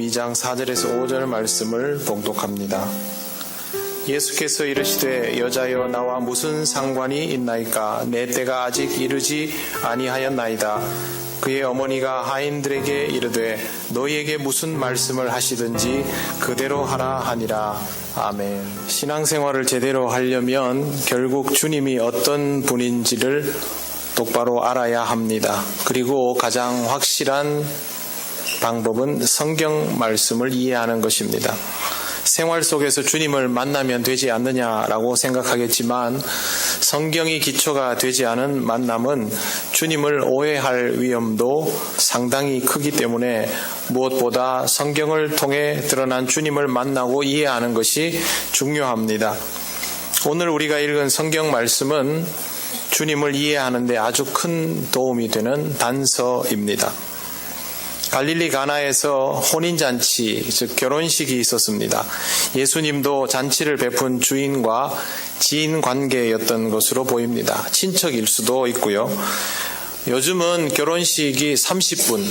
요한복음 2장 4절에서 5절 말씀을 봉독합니다. 예수께서 이르시되 여자여 나와 무슨 상관이 있나이까 내 때가 아직 이르지 아니하였나이다. 그의 어머니가 하인들에게 이르되 너희에게 무슨 말씀을 하시든지 그대로 하라 하니라. 아멘. 신앙생활을 제대로 하려면 결국 주님이 어떤 분인지를 똑바로 알아야 합니다. 그리고 가장 확실한 방법은 성경 말씀을 이해하는 것입니다. 생활 속에서 주님을 만나면 되지 않느냐라고 생각하겠지만 성경이 기초가 되지 않은 만남은 주님을 오해할 위험도 상당히 크기 때문에 무엇보다 성경을 통해 드러난 주님을 만나고 이해하는 것이 중요합니다. 오늘 우리가 읽은 성경 말씀은 주님을 이해하는데 아주 큰 도움이 되는 단서입니다. 갈릴리 가나에서 혼인잔치, 즉 결혼식이 있었습니다. 예수님도 잔치를 베푼 주인과 지인 관계였던 것으로 보입니다. 친척일 수도 있고요. 요즘은 결혼식이 30분,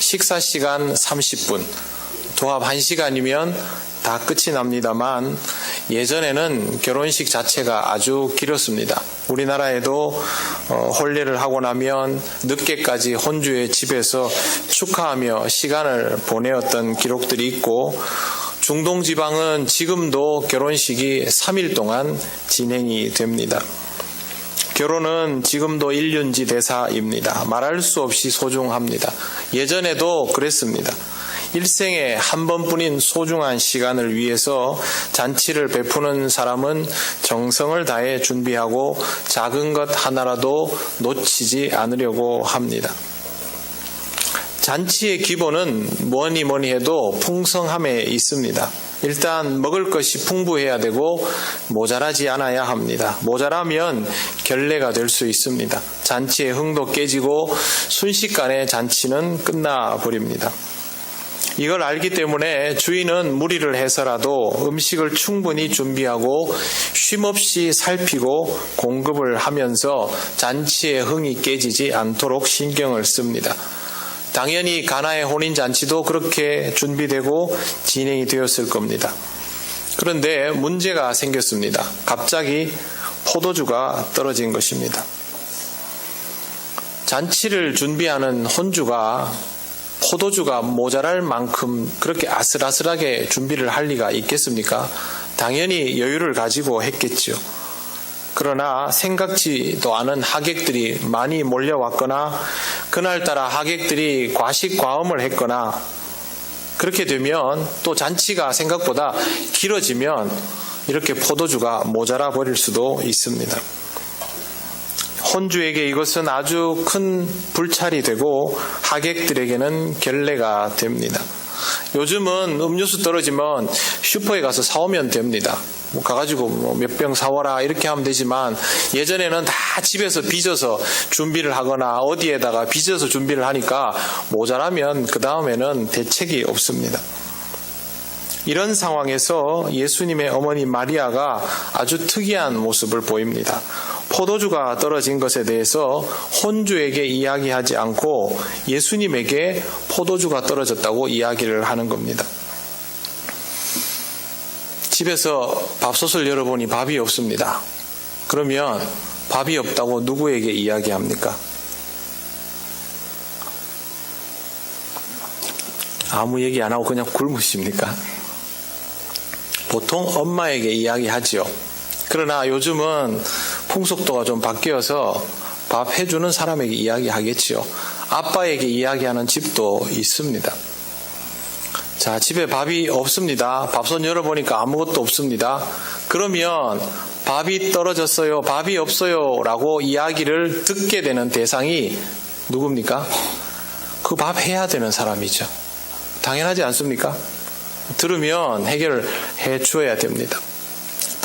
식사 시간 30분, 도합 1시간이면 다 끝이 납니다만 예전에는 결혼식 자체가 아주 길었습니다. 우리나라에도 어, 혼례를 하고 나면 늦게까지 혼주의 집에서 축하하며 시간을 보내었던 기록들이 있고 중동 지방은 지금도 결혼식이 3일 동안 진행이 됩니다. 결혼은 지금도 일륜지 대사입니다. 말할 수 없이 소중합니다. 예전에도 그랬습니다. 일생에 한 번뿐인 소중한 시간을 위해서 잔치를 베푸는 사람은 정성을 다해 준비하고 작은 것 하나라도 놓치지 않으려고 합니다. 잔치의 기본은 뭐니 뭐니 해도 풍성함에 있습니다. 일단 먹을 것이 풍부해야 되고 모자라지 않아야 합니다. 모자라면 결례가 될 수 있습니다. 잔치의 흥도 깨지고 순식간에 잔치는 끝나버립니다. 이걸 알기 때문에 주인은 무리를 해서라도 음식을 충분히 준비하고 쉼없이 살피고 공급을 하면서 잔치의 흥이 깨지지 않도록 신경을 씁니다. 당연히 가나의 혼인 잔치도 그렇게 준비되고 진행이 되었을 겁니다. 그런데 문제가 생겼습니다. 갑자기 포도주가 떨어진 것입니다. 잔치를 준비하는 혼주가 포도주가 모자랄 만큼 그렇게 아슬아슬하게 준비를 할 리가 있겠습니까? 당연히 여유를 가지고 했겠지요. 그러나 생각지도 않은 하객들이 많이 몰려왔거나 그날따라 하객들이 과식 과음을 했거나 그렇게 되면 또 잔치가 생각보다 길어지면 이렇게 포도주가 모자라 버릴 수도 있습니다. 혼주에게 이것은 아주 큰 불찰이 되고 하객들에게는 결례가 됩니다. 요즘은 음료수 떨어지면 슈퍼에 가서 사오면 됩니다. 뭐 가가지고 뭐 몇병 사와라 이렇게 하면 되지만 예전에는 다 집에서 빚어서 준비를 하거나 어디에다가 빚어서 준비를 하니까 모자라면 그 다음에는 대책이 없습니다. 이런 상황에서 예수님의 어머니 마리아가 아주 특이한 모습을 보입니다. 포도주가 떨어진 것에 대해서 혼주에게 이야기하지 않고 예수님에게 포도주가 떨어졌다고 이야기를 하는 겁니다. 집에서 밥솥을 열어보니 밥이 없습니다. 그러면 밥이 없다고 누구에게 이야기합니까? 아무 얘기 안 하고 그냥 굶으십니까? 보통 엄마에게 이야기하지요. 그러나 요즘은 풍속도가 좀 바뀌어서 밥 해주는 사람에게 이야기하겠지요. 아빠에게 이야기하는 집도 있습니다. 자, 집에 밥이 없습니다. 밥솥 열어보니까 아무것도 없습니다. 그러면 밥이 떨어졌어요. 밥이 없어요. 라고 이야기를 듣게 되는 대상이 누굽니까? 그 밥 해야 되는 사람이죠. 당연하지 않습니까? 들으면 해결을 해 주어야 됩니다.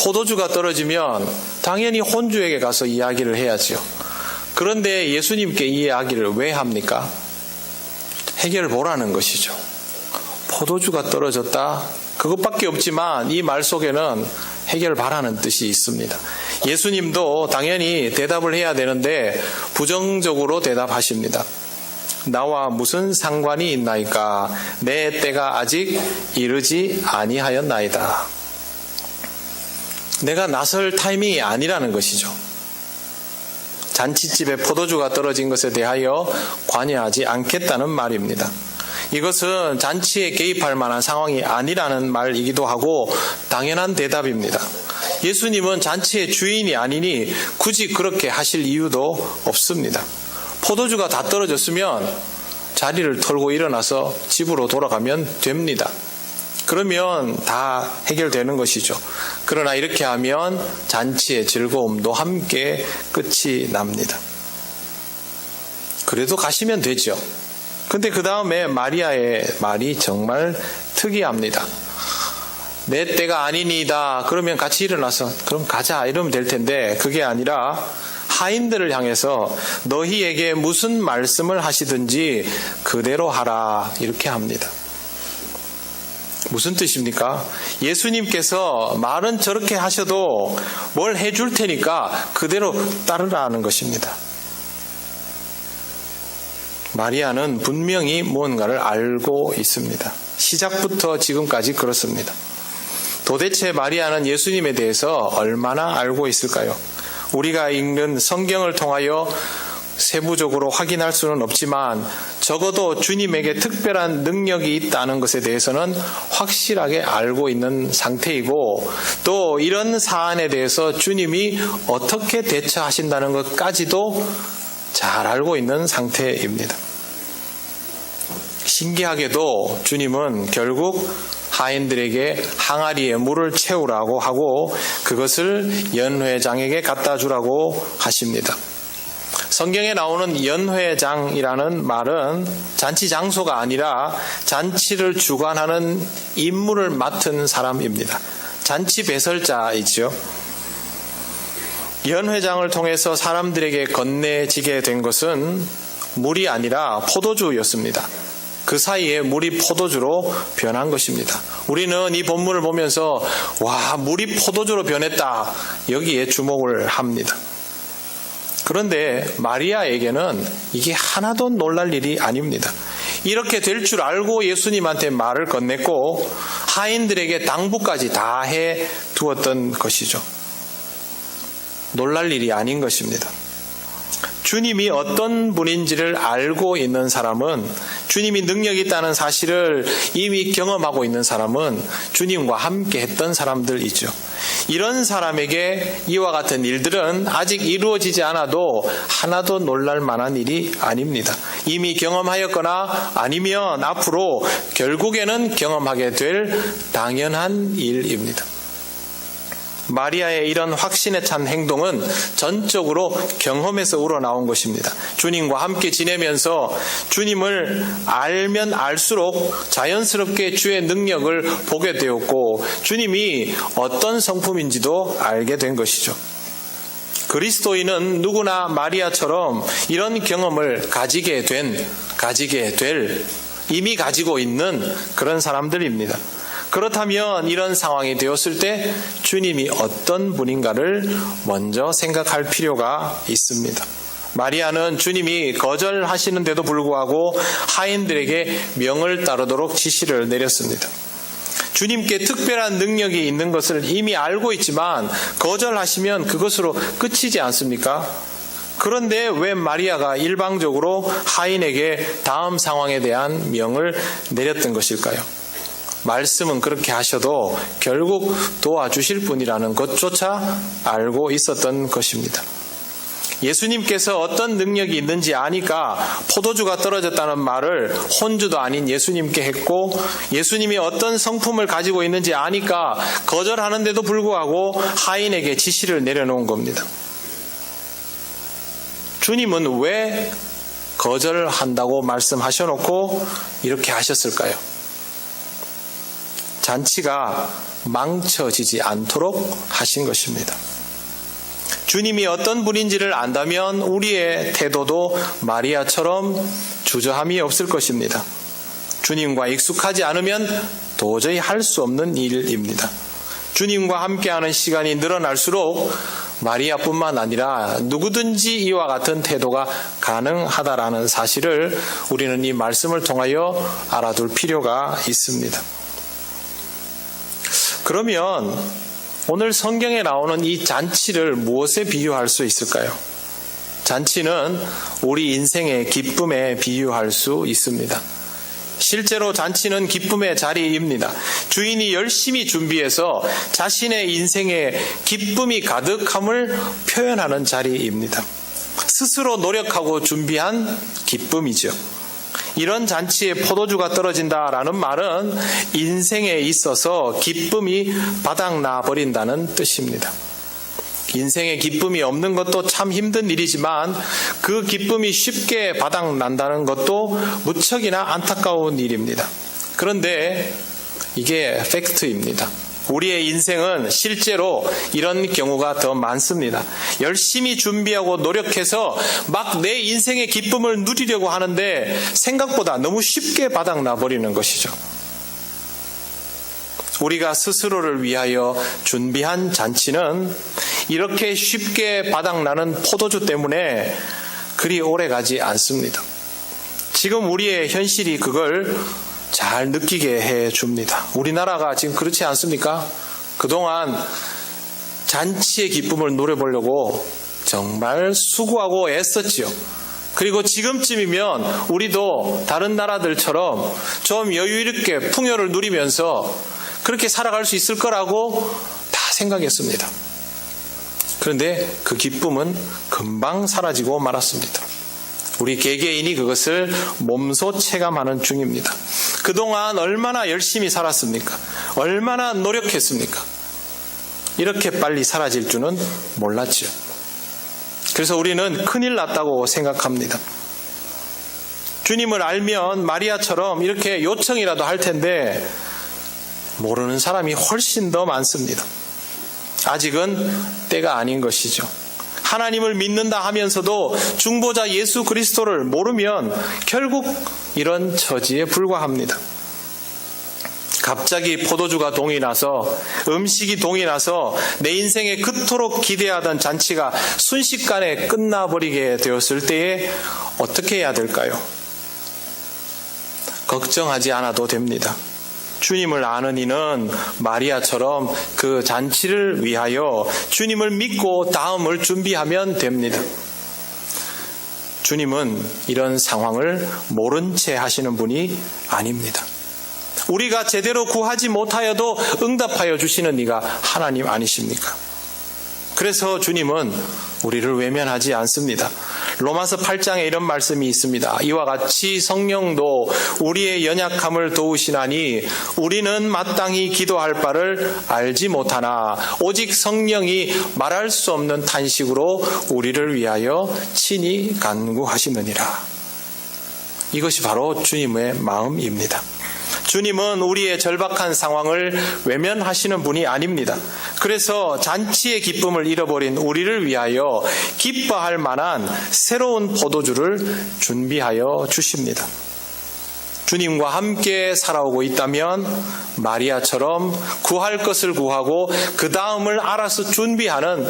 포도주가 떨어지면 당연히 혼주에게 가서 이야기를 해야지요. 그런데 예수님께 이 이야기를 왜 합니까? 해결 보라는 것이죠. 포도주가 떨어졌다. 그것밖에 없지만 이 말 속에는 해결 바라는 뜻이 있습니다. 예수님도 당연히 대답을 해야 되는데 부정적으로 대답하십니다. 나와 무슨 상관이 있나이까 내 때가 아직 이르지 아니하였나이다. 내가 나설 타이밍이 아니라는 것이죠. 잔치집에 포도주가 떨어진 것에 대하여 관여하지 않겠다는 말입니다. 이것은 잔치에 개입할 만한 상황이 아니라는 말이기도 하고 당연한 대답입니다. 예수님은 잔치의 주인이 아니니 굳이 그렇게 하실 이유도 없습니다. 포도주가 다 떨어졌으면 자리를 털고 일어나서 집으로 돌아가면 됩니다. 그러면 다 해결되는 것이죠. 그러나 이렇게 하면 잔치의 즐거움도 함께 끝이 납니다. 그래도 가시면 되죠. 근데 그 다음에 마리아의 말이 정말 특이합니다. 내 때가 아니니다. 그러면 같이 일어나서 그럼 가자 이러면 될 텐데 그게 아니라 하인들을 향해서 너희에게 무슨 말씀을 하시든지 그대로 하라 이렇게 합니다. 무슨 뜻입니까? 예수님께서 말은 저렇게 하셔도 뭘 해줄 테니까 그대로 따르라는 것입니다. 마리아는 분명히 무언가를 알고 있습니다. 시작부터 지금까지 그렇습니다. 도대체 마리아는 예수님에 대해서 얼마나 알고 있을까요? 우리가 읽는 성경을 통하여 세부적으로 확인할 수는 없지만 적어도 주님에게 특별한 능력이 있다는 것에 대해서는 확실하게 알고 있는 상태이고 또 이런 사안에 대해서 주님이 어떻게 대처하신다는 것까지도 잘 알고 있는 상태입니다. 신기하게도 주님은 결국 하인들에게 항아리에 물을 채우라고 하고 그것을 연회장에게 갖다 주라고 하십니다. 성경에 나오는 연회장이라는 말은 잔치 장소가 아니라 잔치를 주관하는 임무를 맡은 사람입니다. 잔치 배설자이죠. 연회장을 통해서 사람들에게 건네지게 된 것은 물이 아니라 포도주였습니다. 그 사이에 물이 포도주로 변한 것입니다. 우리는 이 본문을 보면서 와, 물이 포도주로 변했다. 여기에 주목을 합니다. 그런데 마리아에게는 이게 하나도 놀랄 일이 아닙니다. 이렇게 될 줄 알고 예수님한테 말을 건넸고 하인들에게 당부까지 다 해 두었던 것이죠. 놀랄 일이 아닌 것입니다. 주님이 어떤 분인지를 알고 있는 사람은 주님이 능력이 있다는 사실을 이미 경험하고 있는 사람은 주님과 함께 했던 사람들이죠. 이런 사람에게 이와 같은 일들은 아직 이루어지지 않아도 하나도 놀랄 만한 일이 아닙니다. 이미 경험하였거나 아니면 앞으로 결국에는 경험하게 될 당연한 일입니다. 마리아의 이런 확신에 찬 행동은 전적으로 경험에서 우러나온 것입니다. 주님과 함께 지내면서 주님을 알면 알수록 자연스럽게 주의 능력을 보게 되었고 주님이 어떤 성품인지도 알게 된 것이죠. 그리스도인은 누구나 마리아처럼 이런 경험을 가지게 된, 가지게 될, 이미 가지고 있는 그런 사람들입니다. 그렇다면 이런 상황이 되었을 때 주님이 어떤 분인가를 먼저 생각할 필요가 있습니다. 마리아는 주님이 거절하시는데도 불구하고 하인들에게 명을 따르도록 지시를 내렸습니다. 주님께 특별한 능력이 있는 것을 이미 알고 있지만 거절하시면 그것으로 끝이지 않습니까? 그런데 왜 마리아가 일방적으로 하인에게 다음 상황에 대한 명을 내렸던 것일까요? 말씀은 그렇게 하셔도 결국 도와주실 분이라는 것조차 알고 있었던 것입니다. 예수님께서 어떤 능력이 있는지 아니까 포도주가 떨어졌다는 말을 혼주도 아닌 예수님께 했고 예수님이 어떤 성품을 가지고 있는지 아니까 거절하는데도 불구하고 하인에게 지시를 내려놓은 겁니다. 주님은 왜 거절한다고 말씀하셔놓고 이렇게 하셨을까요? 잔치가 망쳐지지 않도록 하신 것입니다. 주님이 어떤 분인지를 안다면 우리의 태도도 마리아처럼 주저함이 없을 것입니다. 주님과 익숙하지 않으면 도저히 할 수 없는 일입니다. 주님과 함께하는 시간이 늘어날수록 마리아뿐만 아니라 누구든지 이와 같은 태도가 가능하다라는 사실을 우리는 이 말씀을 통하여 알아둘 필요가 있습니다. 그러면 오늘 성경에 나오는 이 잔치를 무엇에 비유할 수 있을까요? 잔치는 우리 인생의 기쁨에 비유할 수 있습니다. 실제로 잔치는 기쁨의 자리입니다. 주인이 열심히 준비해서 자신의 인생에 기쁨이 가득함을 표현하는 자리입니다. 스스로 노력하고 준비한 기쁨이죠. 이런 잔치에 포도주가 떨어진다라는 말은 인생에 있어서 기쁨이 바닥나 버린다는 뜻입니다. 인생에 기쁨이 없는 것도 참 힘든 일이지만 그 기쁨이 쉽게 바닥난다는 것도 무척이나 안타까운 일입니다. 그런데 이게 팩트입니다. 우리의 인생은 실제로 이런 경우가 더 많습니다. 열심히 준비하고 노력해서 막 내 인생의 기쁨을 누리려고 하는데 생각보다 너무 쉽게 바닥나 버리는 것이죠. 우리가 스스로를 위하여 준비한 잔치는 이렇게 쉽게 바닥나는 포도주 때문에 그리 오래 가지 않습니다. 지금 우리의 현실이 그걸 잘 느끼게 해 줍니다. 우리나라가 지금 그렇지 않습니까? 그동안 잔치의 기쁨을 누려보려고 정말 수고하고 애썼지요. 그리고 지금쯤이면 우리도 다른 나라들처럼 좀 여유 있게 풍요를 누리면서 그렇게 살아갈 수 있을 거라고 다 생각했습니다. 그런데 그 기쁨은 금방 사라지고 말았습니다. 우리 개개인이 그것을 몸소 체감하는 중입니다. 그동안 얼마나 열심히 살았습니까? 얼마나 노력했습니까? 이렇게 빨리 사라질 줄은 몰랐지요. 그래서 우리는 큰일 났다고 생각합니다. 주님을 알면 마리아처럼 이렇게 요청이라도 할 텐데 모르는 사람이 훨씬 더 많습니다. 아직은 때가 아닌 것이죠. 하나님을 믿는다 하면서도 중보자 예수 그리스도를 모르면 결국 이런 처지에 불과합니다. 갑자기 포도주가 동이 나서 음식이 동이 나서 내 인생에 그토록 기대하던 잔치가 순식간에 끝나버리게 되었을 때에 어떻게 해야 될까요? 걱정하지 않아도 됩니다. 주님을 아는 이는 마리아처럼 그 잔치를 위하여 주님을 믿고 다음을 준비하면 됩니다. 주님은 이런 상황을 모른 채 하시는 분이 아닙니다. 우리가 제대로 구하지 못하여도 응답하여 주시는 이가 하나님 아니십니까? 그래서 주님은 우리를 외면하지 않습니다. 로마서 8장에 이런 말씀이 있습니다. 이와 같이 성령도 우리의 연약함을 도우시나니 우리는 마땅히 기도할 바를 알지 못하나 오직 성령이 말할 수 없는 탄식으로 우리를 위하여 친히 간구하시느니라. 이것이 바로 주님의 마음입니다. 주님은 우리의 절박한 상황을 외면하시는 분이 아닙니다. 그래서 잔치의 기쁨을 잃어버린 우리를 위하여 기뻐할 만한 새로운 포도주를 준비하여 주십니다. 주님과 함께 살아오고 있다면 마리아처럼 구할 것을 구하고 그 다음을 알아서 준비하는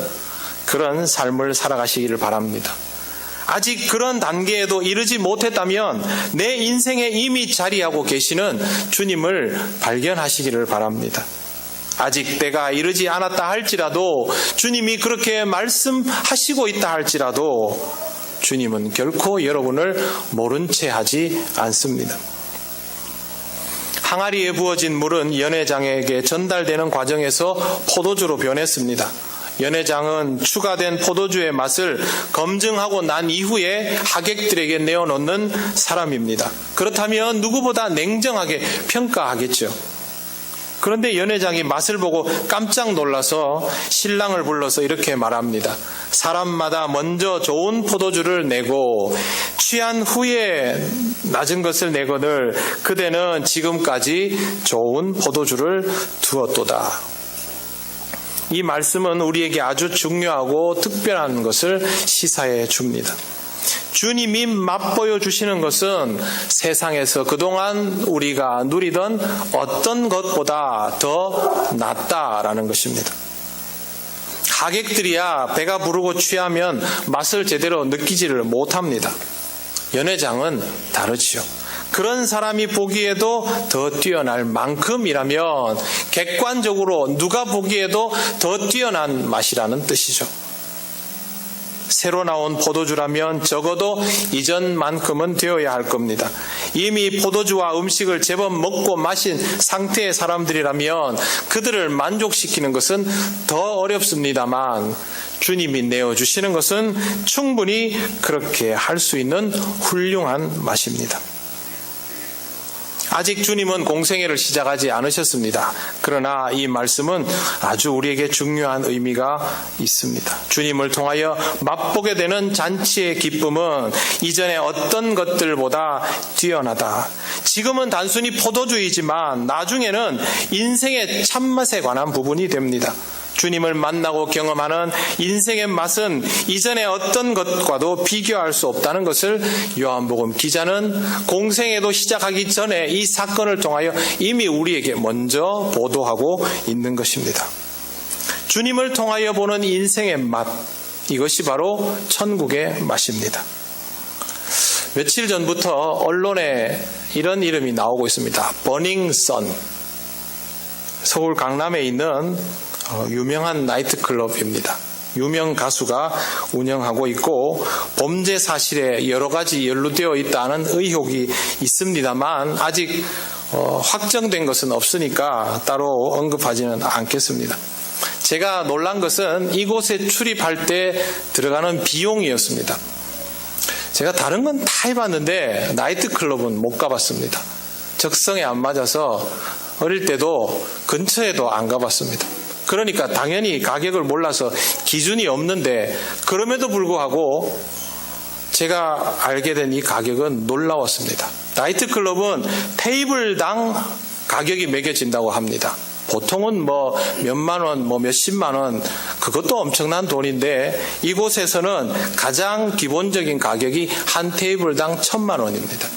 그런 삶을 살아가시기를 바랍니다. 아직 그런 단계에도 이르지 못했다면 내 인생에 이미 자리하고 계시는 주님을 발견하시기를 바랍니다. 아직 때가 이르지 않았다 할지라도 주님이 그렇게 말씀하시고 있다 할지라도 주님은 결코 여러분을 모른 채 하지 않습니다. 항아리에 부어진 물은 연회장에게 전달되는 과정에서 포도주로 변했습니다. 연회장은 추가된 포도주의 맛을 검증하고 난 이후에 하객들에게 내어놓는 사람입니다. 그렇다면 누구보다 냉정하게 평가하겠죠. 그런데 연회장이 맛을 보고 깜짝 놀라서 신랑을 불러서 이렇게 말합니다. 사람마다 먼저 좋은 포도주를 내고 취한 후에 낮은 것을 내거늘 그대는 지금까지 좋은 포도주를 두었도다. 이 말씀은 우리에게 아주 중요하고 특별한 것을 시사해 줍니다. 주님이 맛보여 주시는 것은 세상에서 그동안 우리가 누리던 어떤 것보다 더 낫다라는 것입니다. 하객들이야 배가 부르고 취하면 맛을 제대로 느끼지를 못합니다. 연회장은 다르지요. 그런 사람이 보기에도 더 뛰어날 만큼이라면 객관적으로 누가 보기에도 더 뛰어난 맛이라는 뜻이죠. 새로 나온 포도주라면 적어도 이전만큼은 되어야 할 겁니다. 이미 포도주와 음식을 제법 먹고 마신 상태의 사람들이라면 그들을 만족시키는 것은 더 어렵습니다만 주님이 내어주시는 것은 충분히 그렇게 할 수 있는 훌륭한 맛입니다. 아직 주님은 공생애를 시작하지 않으셨습니다. 그러나 이 말씀은 아주 우리에게 중요한 의미가 있습니다. 주님을 통하여 맛보게 되는 잔치의 기쁨은 이전의 어떤 것들보다 뛰어나다. 지금은 단순히 포도주이지만 나중에는 인생의 참맛에 관한 부분이 됩니다. 주님을 만나고 경험하는 인생의 맛은 이전의 어떤 것과도 비교할 수 없다는 것을 요한복음 기자는 공생에도 시작하기 전에 이 사건을 통하여 이미 우리에게 먼저 보도하고 있는 것입니다. 주님을 통하여 보는 인생의 맛, 이것이 바로 천국의 맛입니다. 며칠 전부터 언론에 이런 이름이 나오고 있습니다. 버닝 선. 서울 강남에 있는 어, 유명한 나이트클럽입니다. 유명 가수가 운영하고 있고 범죄 사실에 여러 가지 연루되어 있다는 의혹이 있습니다만 아직 어, 확정된 것은 없으니까 따로 언급하지는 않겠습니다. 제가 놀란 것은 이곳에 출입할 때 들어가는 비용이었습니다. 제가 다른 건 다 해봤는데 나이트클럽은 못 가봤습니다. 적성에 안 맞아서 어릴 때도 근처에도 안 가봤습니다. 그러니까 당연히 가격을 몰라서 기준이 없는데 그럼에도 불구하고 제가 알게 된 이 가격은 놀라웠습니다. 나이트클럽은 테이블당 가격이 매겨진다고 합니다. 보통은 뭐 몇만 원, 뭐 몇십만 원, 그것도 엄청난 돈인데 이곳에서는 가장 기본적인 가격이 한 테이블당 천만 원입니다.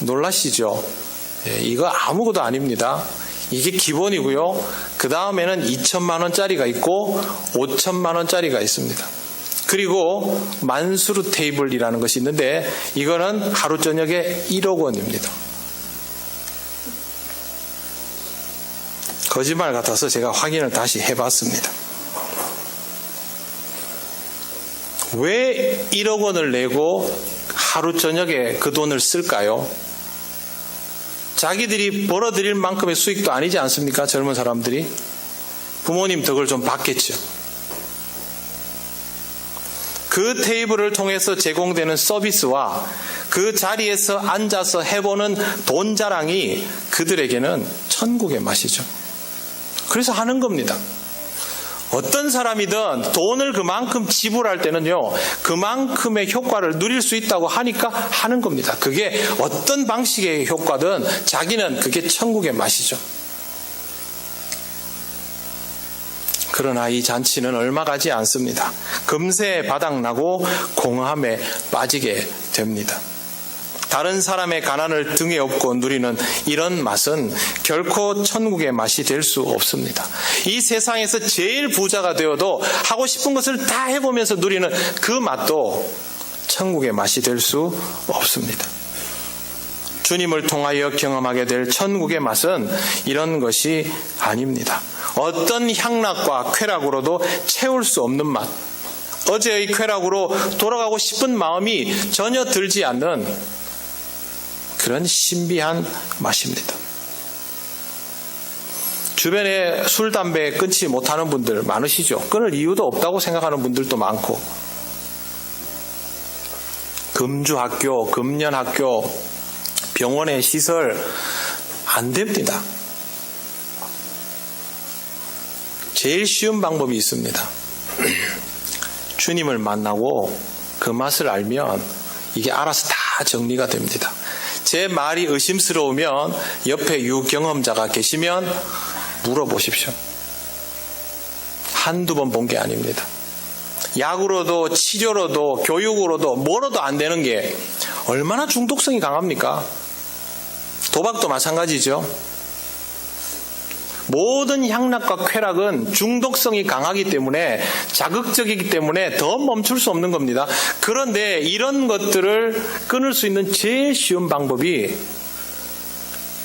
놀라시죠? 예, 이거 아무것도 아닙니다. 이게 기본이고요. 그 다음에는 2천만 원짜리가 있고 5천만 원짜리가 있습니다. 그리고 만수르 테이블이라는 것이 있는데 이거는 하루 저녁에 1억 원입니다. 거짓말 같아서 제가 확인을 다시 해봤습니다. 왜 1억 원을 내고 하루 저녁에 그 돈을 쓸까요? 자기들이 벌어들일 만큼의 수익도 아니지 않습니까? 젊은 사람들이. 부모님 덕을 좀 받겠죠. 그 테이블을 통해서 제공되는 서비스와 그 자리에서 앉아서 해보는 돈 자랑이 그들에게는 천국의 맛이죠. 그래서 하는 겁니다. 어떤 사람이든 돈을 그만큼 지불할 때는요, 그만큼의 효과를 누릴 수 있다고 하니까 하는 겁니다. 그게 어떤 방식의 효과든 자기는 그게 천국의 맛이죠. 그러나 이 잔치는 얼마 가지 않습니다. 금세 바닥나고 공함에 빠지게 됩니다. 다른 사람의 가난을 등에 업고 누리는 이런 맛은 결코 천국의 맛이 될 수 없습니다. 이 세상에서 제일 부자가 되어도 하고 싶은 것을 다 해보면서 누리는 그 맛도 천국의 맛이 될 수 없습니다. 주님을 통하여 경험하게 될 천국의 맛은 이런 것이 아닙니다. 어떤 향락과 쾌락으로도 채울 수 없는 맛. 어제의 쾌락으로 돌아가고 싶은 마음이 전혀 들지 않는 그런 신비한 맛입니다. 주변에 술, 담배 끊지 못하는 분들 많으시죠? 끊을 이유도 없다고 생각하는 분들도 많고. 금주학교, 금년학교, 병원의 시설, 안 됩니다. 제일 쉬운 방법이 있습니다. 주님을 만나고 그 맛을 알면 이게 알아서 다 정리가 됩니다. 제 말이 의심스러우면 옆에 유경험자가 계시면 물어보십시오. 한두 번 본 게 아닙니다. 약으로도 치료로도 교육으로도 뭐로도 안 되는 게 얼마나 중독성이 강합니까? 도박도 마찬가지죠. 모든 향락과 쾌락은 중독성이 강하기 때문에 자극적이기 때문에 더 멈출 수 없는 겁니다. 그런데 이런 것들을 끊을 수 있는 제일 쉬운 방법이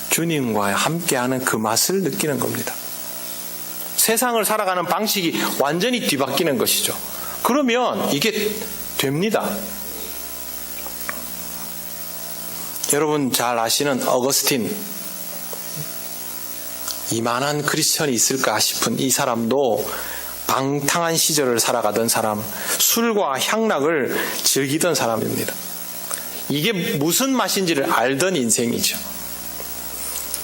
주님과 함께하는 그 맛을 느끼는 겁니다. 세상을 살아가는 방식이 완전히 뒤바뀌는 것이죠. 그러면 이게 됩니다. 여러분 잘 아시는 어거스틴 이만한 크리스천이 있을까 싶은 이 사람도 방탕한 시절을 살아가던 사람, 술과 향락을 즐기던 사람입니다. 이게 무슨 맛인지를 알던 인생이죠.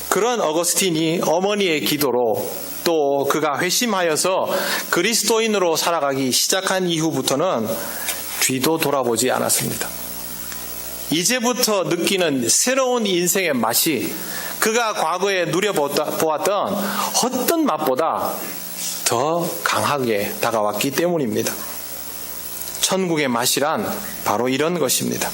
그런 어거스틴이 어머니의 기도로 또 그가 회심하여서 그리스도인으로 살아가기 시작한 이후부터는 뒤도 돌아보지 않았습니다. 이제부터 느끼는 새로운 인생의 맛이 그가 과거에 누려보았던 어떤 맛보다 더 강하게 다가왔기 때문입니다. 천국의 맛이란 바로 이런 것입니다.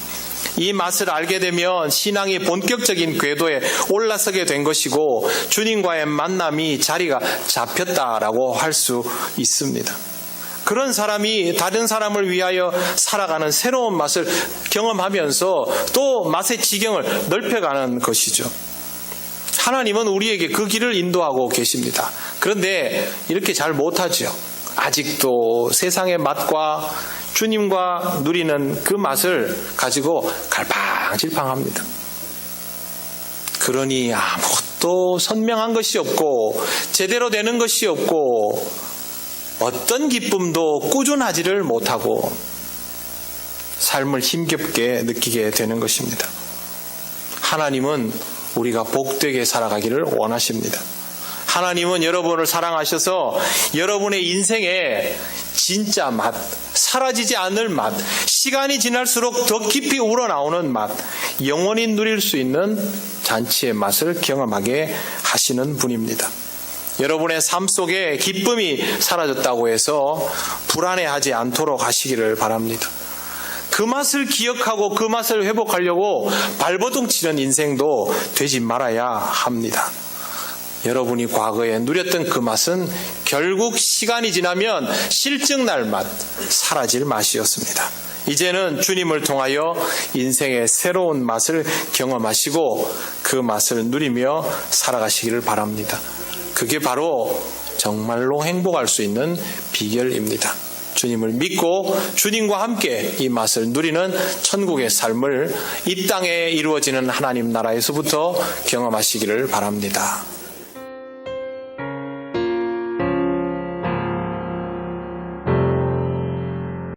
이 맛을 알게 되면 신앙이 본격적인 궤도에 올라서게 된 것이고 주님과의 만남이 자리가 잡혔다라고 할 수 있습니다. 그런 사람이 다른 사람을 위하여 살아가는 새로운 맛을 경험하면서 또 맛의 지경을 넓혀가는 것이죠. 하나님은 우리에게 그 길을 인도하고 계십니다. 그런데 이렇게 잘 못하죠. 아직도 세상의 맛과 주님과 누리는 그 맛을 가지고 갈팡질팡합니다. 그러니 아무것도 선명한 것이 없고 제대로 되는 것이 없고 어떤 기쁨도 꾸준하지를 못하고 삶을 힘겹게 느끼게 되는 것입니다. 하나님은 우리가 복되게 살아가기를 원하십니다. 하나님은 여러분을 사랑하셔서 여러분의 인생에 진짜 맛, 사라지지 않을 맛, 시간이 지날수록 더 깊이 우러나오는 맛, 영원히 누릴 수 있는 잔치의 맛을 경험하게 하시는 분입니다. 여러분의 삶 속에 기쁨이 사라졌다고 해서 불안해하지 않도록 하시기를 바랍니다. 그 맛을 기억하고 그 맛을 회복하려고 발버둥 치는 인생도 되지 말아야 합니다. 여러분이 과거에 누렸던 그 맛은 결국 시간이 지나면 실증날 맛, 사라질 맛이었습니다. 이제는 주님을 통하여 인생의 새로운 맛을 경험하시고 그 맛을 누리며 살아가시기를 바랍니다. 그게 바로 정말로 행복할 수 있는 비결입니다. 주님을 믿고 주님과 함께 이 맛을 누리는 천국의 삶을 이 땅에 이루어지는 하나님 나라에서부터 경험하시기를 바랍니다.